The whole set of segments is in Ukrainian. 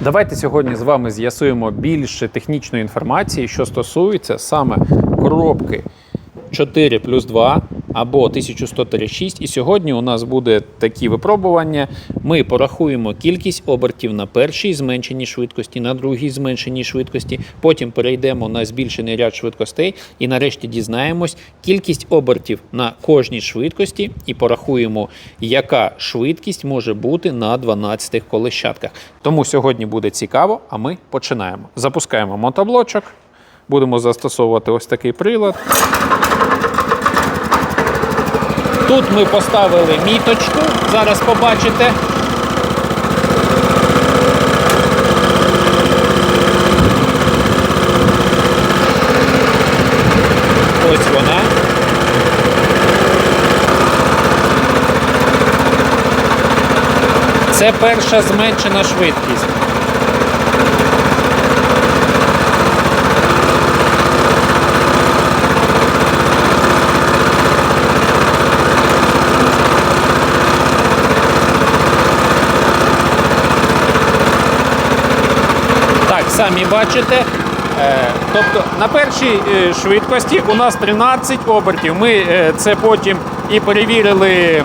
Давайте сьогодні з вами з'ясуємо більше технічної інформації, що стосується саме коробки 4 плюс 2 або 1136. І сьогодні у нас буде такі випробування. Ми порахуємо кількість обертів на першій зменшеній швидкості, на другій зменшеній швидкості. Потім перейдемо на збільшений ряд швидкостей і нарешті дізнаємось кількість обертів на кожній швидкості і порахуємо, яка швидкість може бути на 12 колещатках. Тому сьогодні буде цікаво, а ми починаємо. Запускаємо мотоблочок. Будемо застосовувати ось такий прилад. Тут ми поставили міточку, зараз побачите. Ось вона. Це перша зменшена швидкість. Так, самі бачите. Е, Тобто на першій е, швидкості у нас 13 обертів. Ми е, це потім і перевірили,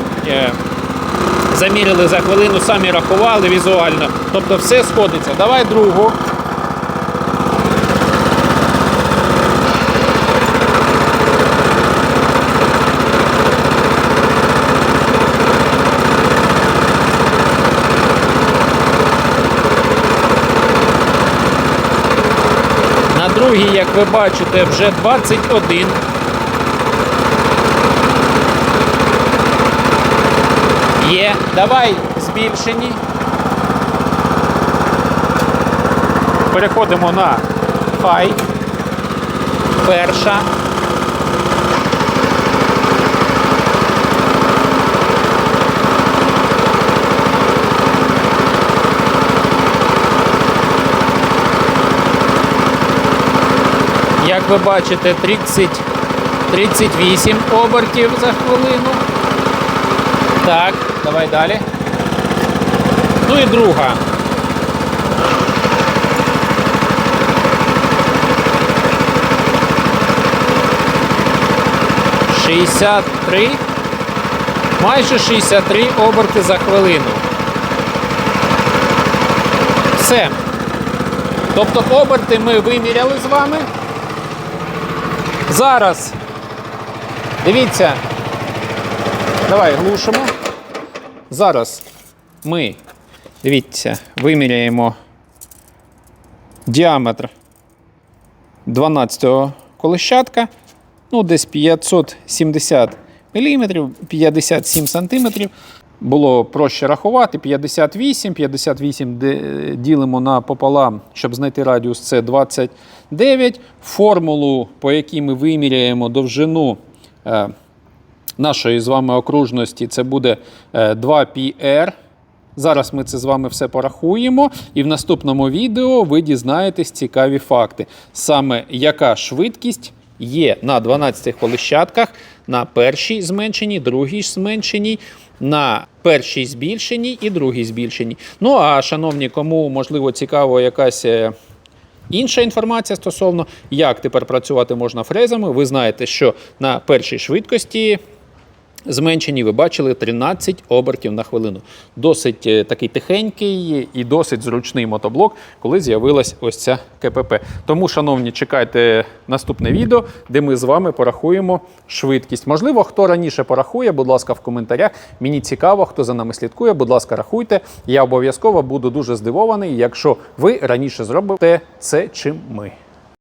замірили за хвилину, самі рахували візуально. Тобто все сходиться. Давай другу. На другій, як ви бачите, вже 21. Є. Давай збільшені. Переходимо на хай. Перша. Як ви бачите, 30, 38 обертів за хвилину. Так, давай далі. Ну і друга. Шістдесят три. Майже 63 оберти за хвилину. Все. Тобто оберти ми виміряли з вами. Зараз. Дивіться. Давай глушимо. Зараз ми, дивіться, виміряємо діаметр 12-го колещатка. Ну, десь 570 мм, 57 см. Було проще рахувати. 58, 58 ділимо на пополам, щоб знайти радіус, це 29. Формулу, по якій ми виміряємо довжину е, нашої з вами окружності, це буде е, 2πr. Зараз ми це з вами все порахуємо, і в наступному відео ви дізнаєтесь цікаві факти. Саме яка швидкість є на 12 колищатках, на першій зменшеній, другій зменшеній, на першій збільшеній і другій збільшеній. Ну а шановні, кому можливо цікаво якась. е, Інша інформація стосовно, як тепер працювати можна фрезами, ви знаєте, що на першій швидкості зменшені, ви бачили 13 обертів на хвилину. Досить е, такий тихенький і досить зручний мотоблок, коли з'явилась ось ця КПП. Тому, шановні, чекайте наступне відео, де ми з вами порахуємо швидкість. Можливо, хто раніше порахує, будь ласка, в коментарях. Мені цікаво, хто за нами слідкує, будь ласка, рахуйте. Я обов'язково буду дуже здивований, якщо ви раніше зробите це, чим ми.